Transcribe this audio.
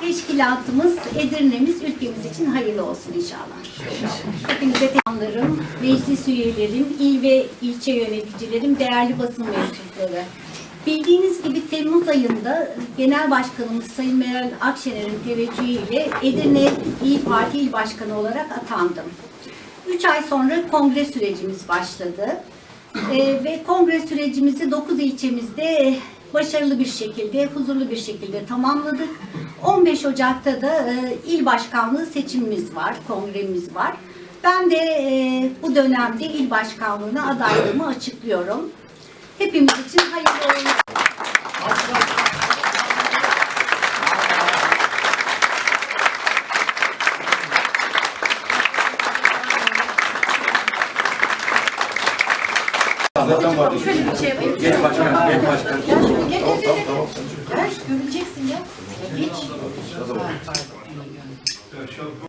teşkilatımız, Edirne'miz ülkemiz için hayırlı olsun inşallah. Hepinize teşekkürlerim, meclis üyelerim, il ve ilçe yöneticilerim, değerli basın mensupları. Bildiğiniz gibi Temmuz ayında Genel Başkanımız Sayın Meral Akşener'in teveccühüyle Edirne İyi Parti İl Başkanı olarak atandım. Üç ay sonra kongre sürecimiz başladı. Ee, ve kongre sürecimizi 9 ilçemizde başarılı bir şekilde, huzurlu bir şekilde tamamladık. 15 Ocak'ta da e, il başkanlığı seçimimiz var, kongremiz var. Ben de e, bu dönemde il başkanlığına adaylığımı açıklıyorum. Hepimiz için hayırlı olsun. Zaten var. Şöyle bir şey yapayım. Geç başkan, geç başkan. Gel şöyle, gel gel gel. Gel, görüneceksin ya. Geç.